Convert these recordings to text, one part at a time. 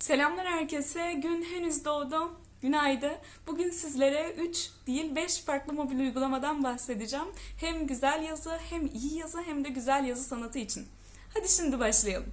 Selamlar herkese. Gün henüz doğdu. Günaydın. Bugün sizlere 3 değil 5 farklı mobil uygulamadan bahsedeceğim. Hem güzel yazı, hem iyi yazı, hem de güzel yazı sanatı için. Hadi şimdi başlayalım.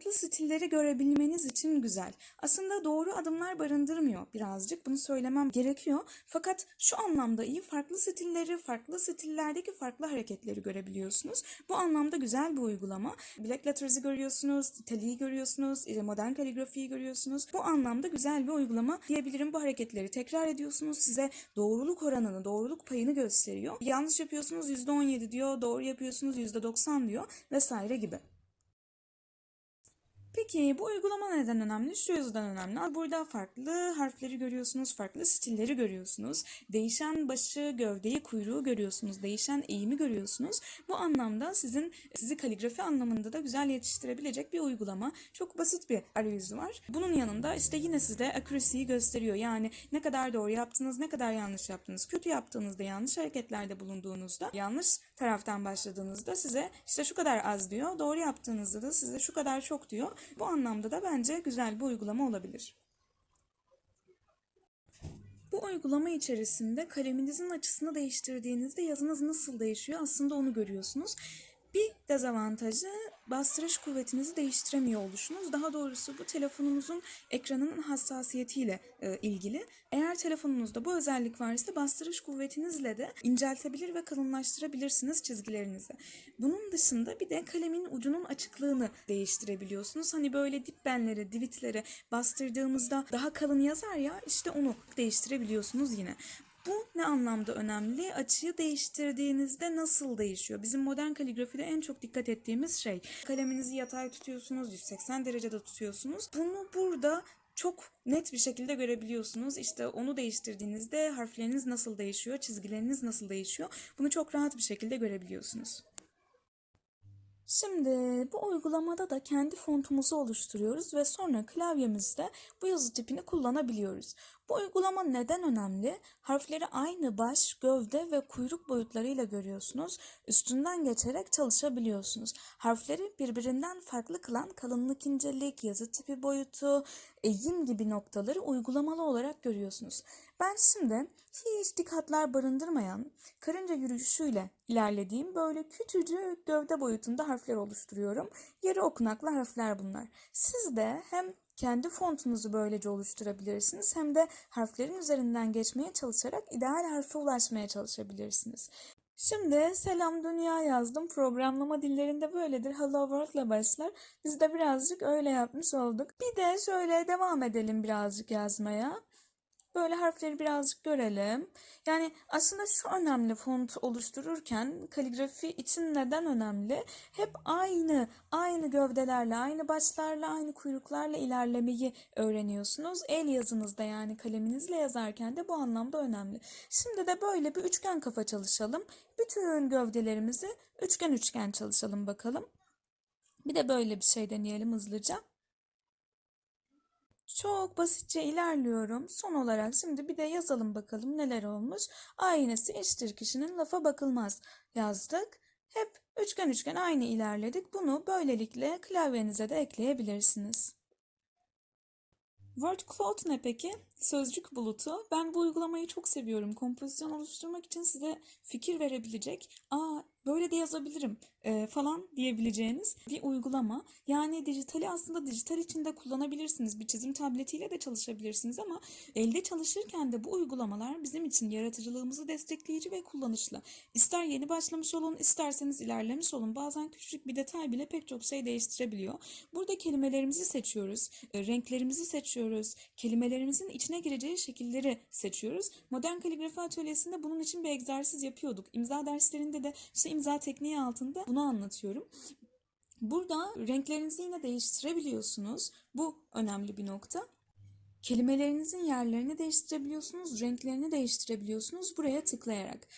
Farklı stilleri görebilmeniz için güzel. Aslında doğru adımlar barındırmıyor birazcık. Bunu söylemem gerekiyor. Fakat şu anlamda iyi farklı stilleri, farklı stillerdeki farklı hareketleri görebiliyorsunuz. Bu anlamda güzel bir uygulama. Black Letters'ı görüyorsunuz, İtali'yi görüyorsunuz, modern kaligrafiyi görüyorsunuz. Bu anlamda güzel bir uygulama diyebilirim. Bu hareketleri tekrar ediyorsunuz. Size doğruluk oranını, doğruluk payını gösteriyor. Yanlış yapıyorsunuz %17 diyor, doğru yapıyorsunuz %90 diyor vesaire gibi. Peki bu uygulama neden önemli? Şu yüzden önemli. Burada farklı harfleri görüyorsunuz, farklı stilleri görüyorsunuz. Değişen başı, gövdeyi, kuyruğu görüyorsunuz. Değişen eğimi görüyorsunuz. Bu anlamda sizin sizi kaligrafi anlamında da güzel yetiştirebilecek bir uygulama. Çok basit bir arayüzü var. Bunun yanında işte yine size accuracy'yi gösteriyor. Yani ne kadar doğru yaptınız, ne kadar yanlış yaptınız. Kötü yaptığınızda, yanlış hareketlerde bulunduğunuzda, yanlış taraftan başladığınızda size işte şu kadar az diyor. Doğru yaptığınızda da size şu kadar çok diyor. Bu anlamda da bence güzel bir uygulama olabilir. Bu uygulama içerisinde kaleminizin açısını değiştirdiğinizde yazınız nasıl değişiyor aslında onu görüyorsunuz. Bir dezavantajı bastırış kuvvetinizi değiştiremiyor oluşunuz. Daha doğrusu bu telefonunuzun ekranının hassasiyetiyle e, ilgili. Eğer telefonunuzda bu özellik varsa bastırış kuvvetinizle de inceltebilir ve kalınlaştırabilirsiniz çizgilerinizi. Bunun dışında bir de kalemin ucunun açıklığını değiştirebiliyorsunuz. Hani böyle dip benleri, divitleri bastırdığımızda daha kalın yazar ya işte onu değiştirebiliyorsunuz yine. Bu ne anlamda önemli? Açıyı değiştirdiğinizde nasıl değişiyor? Bizim modern kaligrafide en çok dikkat ettiğimiz şey. Kaleminizi yatay tutuyorsunuz, 180 derecede tutuyorsunuz. Bunu burada çok net bir şekilde görebiliyorsunuz. İşte onu değiştirdiğinizde harfleriniz nasıl değişiyor, çizgileriniz nasıl değişiyor. Bunu çok rahat bir şekilde görebiliyorsunuz. Şimdi bu uygulamada da kendi fontumuzu oluşturuyoruz ve sonra klavyemizde bu yazı tipini kullanabiliyoruz. Bu uygulama neden önemli? Harfleri aynı baş, gövde ve kuyruk boyutlarıyla görüyorsunuz. Üstünden geçerek çalışabiliyorsunuz. Harfleri birbirinden farklı kılan kalınlık incelik, yazı tipi boyutu, eğim gibi noktaları uygulamalı olarak görüyorsunuz. Ben şimdi hiç dikkatler barındırmayan karınca yürüyüşüyle ilerlediğim böyle küçücük gövde boyutunda harfler oluşturuyorum. Yarı okunaklı harfler bunlar. Siz de hem kendi fontunuzu böylece oluşturabilirsiniz hem de harflerin üzerinden geçmeye çalışarak ideal harfe ulaşmaya çalışabilirsiniz. Şimdi selam dünya yazdım. Programlama dillerinde böyledir. Hello world ile başlar. Biz de birazcık öyle yapmış olduk. Bir de şöyle devam edelim birazcık yazmaya. Böyle harfleri birazcık görelim. Yani aslında şu önemli font oluştururken kaligrafi için neden önemli? Hep aynı, aynı gövdelerle, aynı başlarla, aynı kuyruklarla ilerlemeyi öğreniyorsunuz. El yazınızda yani kaleminizle yazarken de bu anlamda önemli. Şimdi de böyle bir üçgen kafa çalışalım. Bütün gövdelerimizi üçgen üçgen çalışalım bakalım. Bir de böyle bir şey deneyelim hızlıca. Çok basitçe ilerliyorum. Son olarak şimdi bir de yazalım bakalım neler olmuş. Aynısı iştir kişinin lafa bakılmaz yazdık. Hep üçgen üçgen aynı ilerledik. Bunu böylelikle klavyenize de ekleyebilirsiniz. Word Cloud ne peki? Sözcük bulutu. Ben bu uygulamayı çok seviyorum. Kompozisyon oluşturmak için size fikir verebilecek, aa böyle de yazabilirim e, falan diyebileceğiniz bir uygulama. Yani dijitali aslında dijital içinde kullanabilirsiniz. Bir çizim tabletiyle de çalışabilirsiniz ama elde çalışırken de bu uygulamalar bizim için yaratıcılığımızı destekleyici ve kullanışlı. İster yeni başlamış olun, isterseniz ilerlemiş olun. Bazen küçücük bir detay bile pek çok şey değiştirebiliyor. Burada kelimelerimizi seçiyoruz, e, renklerimizi seçiyoruz, kelimelerimizin içine gireceği şekilleri seçiyoruz. Modern kaligrafi atölyesinde bunun için bir egzersiz yapıyorduk. İmza derslerinde de işte imza tekniği altında bunu anlatıyorum. Burada renklerinizi yine değiştirebiliyorsunuz. Bu önemli bir nokta. Kelimelerinizin yerlerini değiştirebiliyorsunuz, renklerini değiştirebiliyorsunuz buraya tıklayarak.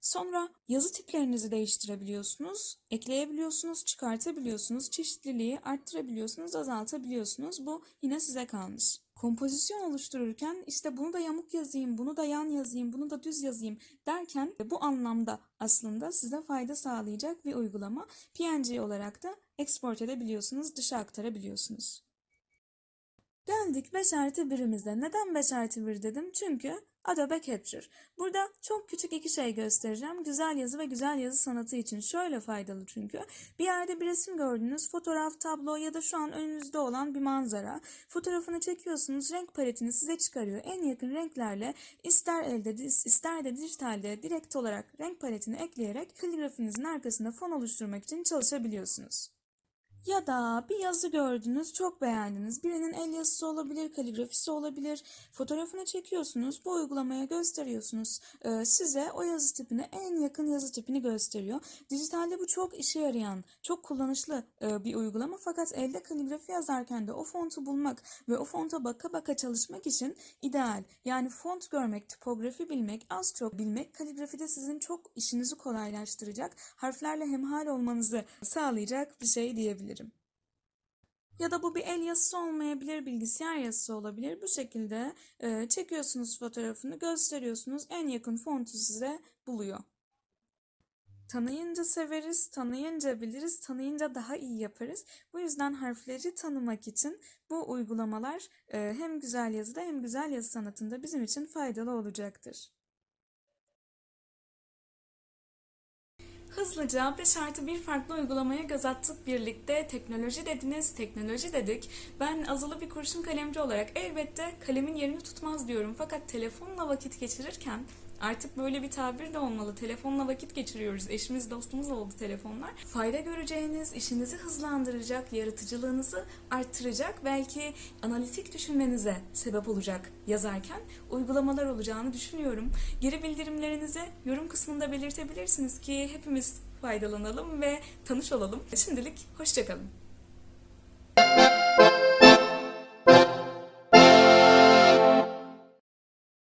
Sonra yazı tiplerinizi değiştirebiliyorsunuz, ekleyebiliyorsunuz, çıkartabiliyorsunuz, çeşitliliği arttırabiliyorsunuz, azaltabiliyorsunuz. Bu yine size kalmış. Kompozisyon oluştururken işte bunu da yamuk yazayım, bunu da yan yazayım, bunu da düz yazayım derken bu anlamda aslında size fayda sağlayacak bir uygulama. PNG olarak da export edebiliyorsunuz, dışa aktarabiliyorsunuz. Geldik 5 artı 1'imize. Neden 5 artı 1 dedim? Çünkü Adobe Capture. Burada çok küçük iki şey göstereceğim. Güzel yazı ve güzel yazı sanatı için şöyle faydalı çünkü. Bir yerde bir resim gördünüz, fotoğraf, tablo ya da şu an önünüzde olan bir manzara. Fotoğrafını çekiyorsunuz, renk paletini size çıkarıyor. En yakın renklerle ister elde ister de dijitalde direkt olarak renk paletini ekleyerek kaligrafinizin arkasında fon oluşturmak için çalışabiliyorsunuz. Ya da bir yazı gördünüz, çok beğendiniz. Birinin el yazısı olabilir, kaligrafisi olabilir. Fotoğrafını çekiyorsunuz, bu uygulamaya gösteriyorsunuz. Ee, size o yazı tipine en yakın yazı tipini gösteriyor. Dijitalde bu çok işe yarayan, çok kullanışlı e, bir uygulama. Fakat elde kaligrafi yazarken de o fontu bulmak ve o fonta baka baka çalışmak için ideal. Yani font görmek, tipografi bilmek, az çok bilmek kaligrafide sizin çok işinizi kolaylaştıracak, harflerle hemhal olmanızı sağlayacak bir şey diyebilirim. Ya da bu bir el yazısı olmayabilir, bilgisayar yazısı olabilir. Bu şekilde e, çekiyorsunuz fotoğrafını, gösteriyorsunuz. En yakın fontu size buluyor. Tanıyınca severiz, tanıyınca biliriz, tanıyınca daha iyi yaparız. Bu yüzden harfleri tanımak için bu uygulamalar e, hem güzel yazıda hem güzel yazı sanatında bizim için faydalı olacaktır. Hızlıca 5 artı bir farklı uygulamaya göz attık birlikte. Teknoloji dediniz, teknoloji dedik. Ben azılı bir kurşun kalemci olarak elbette kalemin yerini tutmaz diyorum. Fakat telefonla vakit geçirirken Artık böyle bir tabir de olmalı. Telefonla vakit geçiriyoruz. Eşimiz, dostumuz oldu telefonlar. Fayda göreceğiniz, işinizi hızlandıracak, yaratıcılığınızı arttıracak, belki analitik düşünmenize sebep olacak yazarken uygulamalar olacağını düşünüyorum. Geri bildirimlerinizi yorum kısmında belirtebilirsiniz ki hepimiz faydalanalım ve tanış olalım. Şimdilik hoşçakalın.